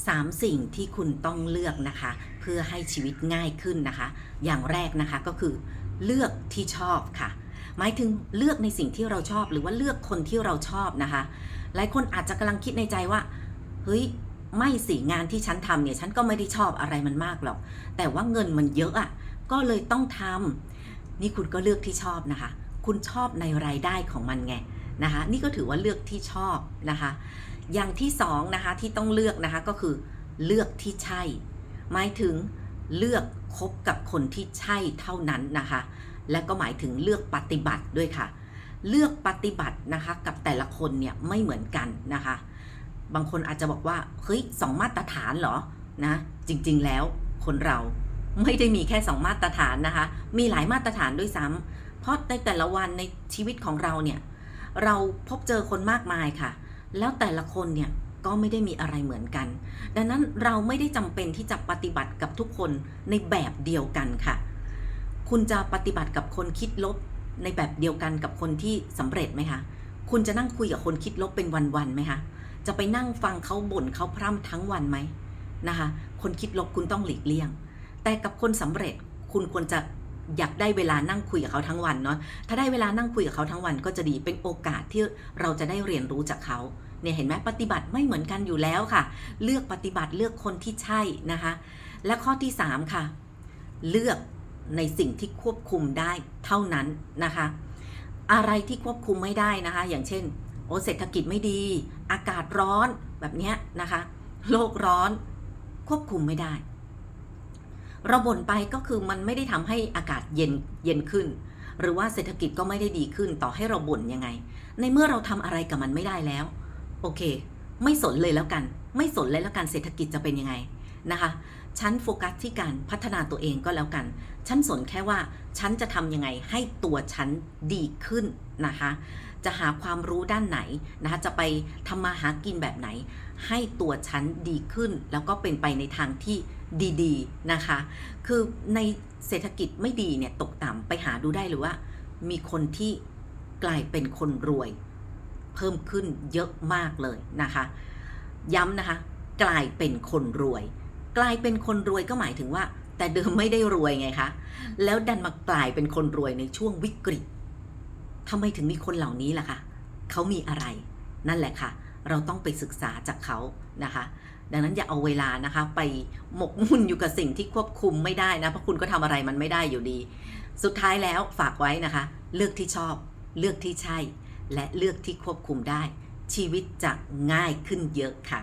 3 สิ่งที่คุณต้องเลือกนะคะ เพื่อให้ชีวิตง่ายขึ้นนะคะ อย่างแรกนะคะก็คือเลือกที่ชอบค่ะ หมายถึงเลือกในสิ่งที่เราชอบ หรือว่าเลือกคนที่เราชอบนะคะ หลายคนอาจจะกำลังคิดในใจว่าเฮ้ยไม่สิงานที่ฉันทำเนี่ยฉันก็ไม่ได้ชอบอะไรมันมากหรอก แต่ว่าเงินมันเยอะอะ่ะก็เลยต้องทำนี่คุณก็เลือกที่ชอบนะคะ คุณชอบในรายได้ของมันไงนะคะ นี่ก็ถือว่าเลือกที่ชอบนะคะ อย่างที่สองนะคะที่ต้องเลือกนะคะก็คือเลือกที่ใช่ หมายถึงเลือกคบกับคนที่ใช่เท่านั้นนะคะ และก็หมายถึงเลือกปฏิบัติด้วยค่ะ เลือกปฏิบัตินะคะกับแต่ละคนเนี่ยไม่เหมือนกันนะคะ บางคนอาจจะบอกว่าเฮ้ยสองมาตรฐานเหรอนะจริงๆแล้วคนเราไม่ได้มีแค่สองมาตรฐานนะคะ มีหลายมาตรฐานด้วยซ้ำเพราะในแต่ละวันในชีวิตของเราเนี่ยเราพบเจอคนมากมายค่ะ แล้วแต่ละคนเนี่ยก็ไม่ได้มีอะไรเหมือนกัน ดังนั้นเราไม่ได้จำเป็นที่จะปฏิบัติกับทุกคนในแบบเดียวกันค่ะ คุณจะปฏิบัติกับคนคิดลบในแบบเดียวกันกับคนที่สำเร็จไหมคะ คุณจะนั่งคุยกับคนคิดลบเป็นวันๆไหมคะ จะไปนั่งฟังเขาบ่นเขาพร่ำทั้งวันไหมนะคะ คนคิดลบคุณต้องหลีกเลี่ยง แต่กับคนสำเร็จคุณควรจะ อยากได้เวลานั่งคุยกับเขาทั้งวันเนาะถ้าได้เวลานั่งคุยกับเขาทั้งวันก็จะดีเป็นโอกาสที่เราจะได้เรียนรู้จากเขาเนี่ยเห็นไหมปฏิบัติไม่เหมือนกันอยู่แล้วค่ะ เลือกปฏิบัติเลือกคนที่ใช่นะคะ และข้อที่ 3 ค่ะ เลือกในสิ่งที่ควบคุมได้เท่านั้นนะคะ อะไรที่ควบคุมไม่ได้นะคะ อย่างเช่น โอเศรษฐกิจไม่ดี อากาศร้อนแบบเนี้ยนะคะ โลกร้อนควบคุมไม่ได้ เราบ่นไปก็คือมันไม่ได้ทำให้อากาศเย็นเย็นขึ้น หรือว่าเศรษฐกิจก็ไม่ได้ดีขึ้นต่อให้เราบ่นยังไง ในเมื่อเราทำอะไรกับมันไม่ได้แล้ว โอเค ไม่สนเลยแล้วกัน ไม่สนเลยแล้วกันเศรษฐกิจจะเป็นยังไง นะคะ ฉันโฟกัสที่การพัฒนาตัวเองก็แล้วกัน ฉันสนแค่ว่าฉันจะทำยังไงให้ตัวฉันดีขึ้นนะคะ จะหาความรู้ด้านไหนนะคะ จะไปทำมาหากินแบบไหน ให้ตัวฉันดีขึ้น แล้วก็เป็นไปในทางที่ดีๆนะคะ คือในเศรษฐกิจไม่ดีเนี่ยตกต่ำไปหาดูได้หรือว่า มีคนที่กลายเป็นคนรวย เพิ่มขึ้นเยอะมากเลยนะคะ ย้ำนะคะ กลายเป็นคนรวย กลายเป็นคนรวยก็หมายถึงว่า แต่เดิมไม่ได้รวยไงคะ แล้วดันมากลายเป็นคนรวยในช่วงวิกฤตทำไมถึงมีคนเหล่านี้ล่ะคะเขามีอะไร นั่นแหละค่ะ เราต้องไปศึกษาจากเขานะคะ ดังนั้นอย่าเอาเวลานะคะ ไปหมกมุ่นอยู่กับสิ่งที่ควบคุมไม่ได้นะเพราะคุณก็ทำอะไรมันไม่ได้อยู่ดี สุดท้ายแล้วฝากไว้นะคะ เลือกที่ชอบ เลือกที่ใช่ และเลือกที่ควบคุมได้ ชีวิตจะง่ายขึ้นเยอะค่ะ